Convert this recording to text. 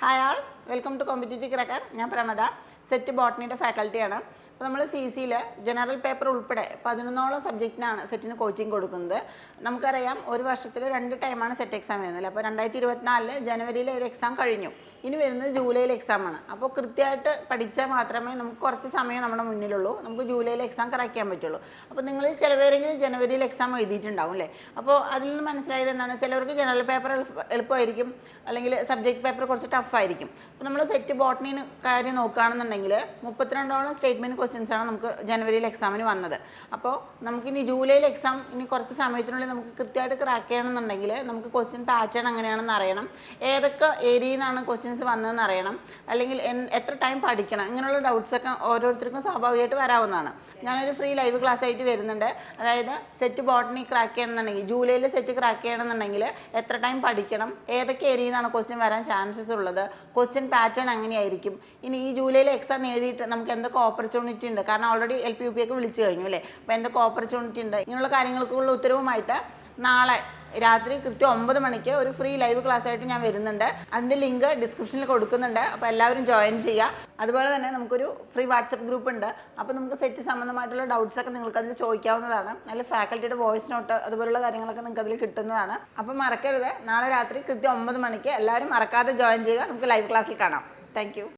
Hi all. Welcome to competitive cracker ഞാൻ Pramada set ബോട്ടണിയുടെ ഫാക്കൽറ്റിയാണ് അപ്പോൾ നമ്മൾ സി സിയിൽ ജനറൽ പേപ്പർ ഉൾപ്പെടെ പതിനൊന്നോളം സബ്ജക്റ്റിനാണ് സെറ്റിന് കോച്ചിങ് കൊടുക്കുന്നത്. നമുക്കറിയാം ഒരു വർഷത്തിൽ രണ്ട് ടൈമാണ് സെറ്റ് എക്സാം വരുന്നത്. അപ്പോൾ രണ്ടായിരത്തി ഇരുപത്തിനാലിൽ ജനുവരിയിലെ ഒരു എക്സാം കഴിഞ്ഞു. ഇനി വരുന്നത് ജൂലൈയിലെ എക്സാമാണ് അപ്പോൾ കൃത്യമായിട്ട് പഠിച്ചാൽ മാത്രമേ നമുക്ക് കുറച്ച് സമയം നമ്മുടെ മുന്നിലുള്ളൂ. നമുക്ക് ജൂലൈയിലെ എക്സാം ക്രാക്ക് ചെയ്യാൻ പറ്റുള്ളൂ. അപ്പോൾ നിങ്ങൾ ചിലവരെങ്കിലും ജനുവരിയിൽ എക്സാം എഴുതിയിട്ടുണ്ടാവും അല്ലേ? അപ്പോൾ അതിൽ നിന്ന് മനസ്സിലായത് എന്താണ്? ചിലവർക്ക് ജനറൽ പേപ്പർ എളുപ്പമായിരിക്കും. അല്ലെങ്കിൽ സബ്ജക്ട് പേപ്പർ കുറച്ച് ടഫായിരിക്കും നമ്മൾ സെറ്റ് ബോട്ടണിന് കാര്യം നോക്കുകയാണെന്നുണ്ടെങ്കിൽ മുപ്പത്തിരണ്ടോളം സ്റ്റേറ്റ്മെന്റ് ക്വസ്റ്റ്യൻസ് ആണ് നമുക്ക് ജനുവരിയിൽ എക്സാമിന് വന്നത്. അപ്പോൾ നമുക്കിനി ജൂലൈയിൽ എക്സാം ഇനി കുറച്ച് സമയത്തിനുള്ളിൽ നമുക്ക് കൃത്യമായിട്ട് ക്രാക്ക് ചെയ്യണമെന്നുണ്ടെങ്കിൽ നമുക്ക് ക്വസ്റ്റ്യൻ പാറ്റേൺ എങ്ങനെയാണെന്ന് അറിയണം. ഏതൊക്കെ ഏരിയയിൽ നിന്നാണ് ക്വസ്റ്റ്യൻസ് വന്നതെന്ന് അറിയണം. അല്ലെങ്കിൽ എത്ര ടൈം പഠിക്കണം. ഇങ്ങനെയുള്ള ഡൗട്ട്സ് ഒക്കെ ഓരോരുത്തർക്കും സ്വാഭാവികമായിട്ട് വരാവുന്നതാണ്. ഞാനൊരു ഫ്രീ ലൈവ് ക്ലാസ് ആയിട്ട് വരുന്നുണ്ട്. അതായത് സെറ്റ് ബോട്ടണി ക്രാക്ക് ചെയ്യണമെന്നുണ്ടെങ്കിൽ ജൂലൈയിൽ സെറ്റ് ക്രാക്ക് ചെയ്യണമെന്നുണ്ടെങ്കിൽ എത്ര ടൈം പഠിക്കണം? ഏതൊക്കെ ഏരിയയിൽ നിന്നാണ് ക്വസ്റ്റ്യൻ വരാൻ ചാൻസസ് ഉള്ളത്? ക്വസ്റ്റ്യൻ പാറ്റേൺ അങ്ങനെയായിരിക്കും. ഇനി ഈ ജൂലൈയിൽ എക്സാം നേടിയിട്ട് നമുക്ക് എന്തൊക്കെ ഓപ്പർച്യൂണിറ്റി ഉണ്ട്? കാരണം already L P U P ഒക്കെ വിളിച്ചു കഴിഞ്ഞു അല്ലേ? അപ്പോൾ എന്തൊക്കെ ഓപ്പർച്യൂണിറ്റി ഉണ്ട്? ഇങ്ങനെയുള്ള കാര്യങ്ങൾക്കുള്ള ഉത്തരവുമായിട്ട് നാളെ രാത്രി കൃത്യം ഒമ്പത് മണിക്ക് ഒരു ഫ്രീ ലൈവ് ക്ലാസ് ആയിട്ട് ഞാൻ വരുന്നുണ്ട്. അതിന്റെ ലിങ്ക് ഡിസ്ക്രിപ്ഷനിൽ കൊടുക്കുന്നുണ്ട്. അപ്പോൾ എല്ലാവരും ജോയിൻ ചെയ്യുക. അതുപോലെ തന്നെ നമുക്കൊരു ഫ്രീ വാട്സപ്പ് ഗ്രൂപ്പ് ഉണ്ട്. അപ്പോൾ നമുക്ക് സെറ്റ് സംബന്ധമായിട്ടുള്ള ഡൗട്ട്സ് ഒക്കെ നിങ്ങൾക്ക് അതിൽ ചോദിക്കാവുന്നതാണ്. നല്ല ഫാക്കൽറ്റിയുടെ വോയിസ് നോട്ട് അതുപോലുള്ള കാര്യങ്ങളൊക്കെ നിങ്ങൾക്ക് അതിൽ കിട്ടുന്നതാണ്. അപ്പോൾ മറക്കരുത്. നാളെ രാത്രി കൃത്യം ഒമ്പത് മണിക്ക് എല്ലാവരും മറക്കാതെ ജോയിൻ ചെയ്യുക. നമുക്ക് ലൈവ് ക്ലാസ്സിൽ കാണാം. താങ്ക്